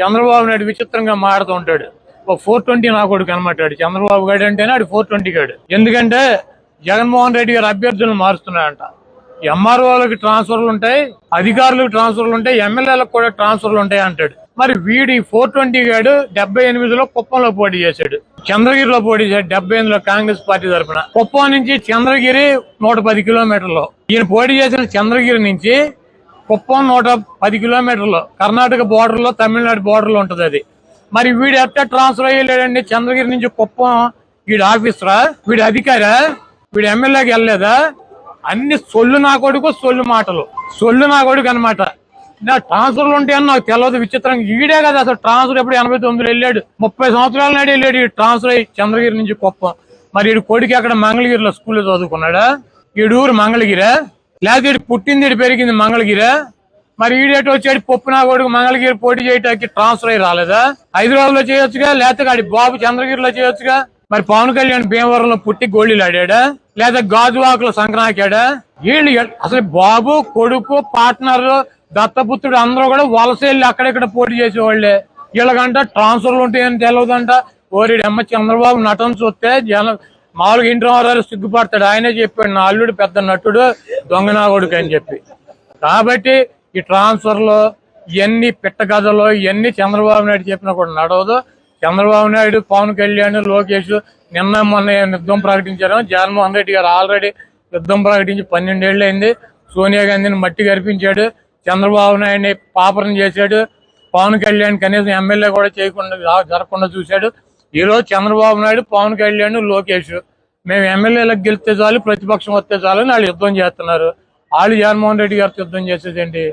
చంద్రబాబు నాయుడు విచిత్రంగా మారుతూ ఉంటాడు. ఒక ఫోర్ ట్వంటీ నా కొడుకు అనమాట చంద్రబాబు గారు అంటేనే ఆడు ఫోర్ ట్వంటీ గాడు. ఎందుకంటే జగన్మోహన్ రెడ్డి గారు అభ్యర్థులను మారుస్తున్నాడంట ఎంఆర్ఓలకు ట్రాన్స్ఫర్లు ఉంటాయి అధికారులకు ట్రాన్స్ఫర్లు ఉంటాయి ఎమ్మెల్యేలకు కూడా ట్రాన్స్ఫర్లు ఉంటాయి అంటాడు. మరి వీడి ఫోర్ ట్వంటీ గాడు డెబ్బై ఎనిమిదిలో కుప్పంలో పోటీ చేశాడు. చంద్రగిరిలో పోటీ చేశాడు డెబ్బై ఎనిమిదిలో కాంగ్రెస్ పార్టీ తరఫున. కుప్పం నుంచి చంద్రగిరి నూట పది కిలోమీటర్లు. ఈయన పోటీ చేసిన చంద్రగిరి నుంచి కుప్పం నూట పది కిలోమీటర్లు కర్ణాటక బోర్డర్లో తమిళనాడు బోర్డర్లో ఉంటుంది అది. మరి వీడు ఎట్లా ట్రాన్స్ఫర్ అయ్యలేడండి? చంద్రగిరి నుంచి కుప్పం వీడు ఆఫీసరా వీడి అధికారా? వీడు ఎమ్మెల్యేకి వెళ్ళలేదా? అన్ని సొల్లు నా కొడుకు సొల్లు మాటలు. సొల్లు నా కొడుకు అనమాట నా ట్రాన్స్ఫర్లు ఉంటాయని నాకు తెలియదు విచిత్రంగా. ఈడే కదా అసలు ట్రాన్స్ఫర్ ఎప్పుడు ఎనభై తొమ్మిదిలో వెళ్ళాడు. ముప్పై సంవత్సరాల నాడు వెళ్ళాడు ఈ ట్రాన్స్ఫర్ అయ్యి చంద్రగిరి నుంచి కుప్పం. మరి వీడి కొడుకు అక్కడ మంగళగిరిలో స్కూల్లో చదువుకున్నాడా? ఈడు ఊరు మంగళగిరా? లేకపోతే ఈడు పుట్టింది ఈడు పెరిగింది మంగళగిరి? మరి ఈడేటి వచ్చాడు పప్పు కొడుకు మంగళగిరి పోటీ చేయడానికి ట్రాన్స్ఫర్ అయ్యి రాలేదా? హైదరాబాద్లో చేయొచ్చుగా? లేకపోతే ఆడి బాబు చంద్రగిరిలో చేయొచ్చుగా? మరి పవన్ కళ్యాణ్ భీమవరంలో పుట్టి గోళీలు ఆడాడా లేదా గాజువాకులో సంక్రాంతాడా వీళ్ళు అసలు బాబు కొడుకు పార్ట్నర్ దత్తపుత్రుడు అందరూ కూడా వలస వెళ్ళి అక్కడెక్కడ పోటీ చేసేవాళ్ళే. వీళ్ళకంట ట్రాన్స్ఫర్లు ఉంటాయని తెలియదంట ఓరిడి అమ్మ చంద్రబాబు నటన చూస్తే జన మామూలుగా ఇంటి వారు సిగ్గుపడతాడు. ఆయనే చెప్పాడు నా అల్లుడు పెద్ద నటుడు దొంగ నా అని చెప్పి. కాబట్టి ఈ ట్రాన్స్ఫర్లో ఇవన్నీ పిట్ట కథలో ఇవన్నీ చంద్రబాబు నాయుడు చెప్పినా కూడా నడవదు. చంద్రబాబు నాయుడు పవన్ కళ్యాణ్ లోకేష్ నిన్న మొన్న యుద్ధం ప్రకటించారు. జగన్మోహన్ రెడ్డి గారు ఆల్రెడీ యుద్ధం ప్రకటించి పన్నెండేళ్ళు అయింది. సోనియా గాంధీని మట్టి కరిపించాడు చంద్రబాబు నాయుడిని పాపరం చేశాడు. పవన్ కళ్యాణ్ కనీసం ఎమ్మెల్యే కూడా చేయకుండా జరగకుండా చూశాడు. ఈరోజు చంద్రబాబు నాయుడు పవన్ కళ్యాణ్ లోకేష్. మేము ఎమ్మెల్యేలకు గెలిస్తే చాలు ప్రతిపక్షం వస్తే చాలు అని వాళ్ళు యుద్ధం చేస్తున్నారు. వాళ్ళు జగన్మోహన్ రెడ్డి గారితో యుద్ధం చేసేది ఏంటి?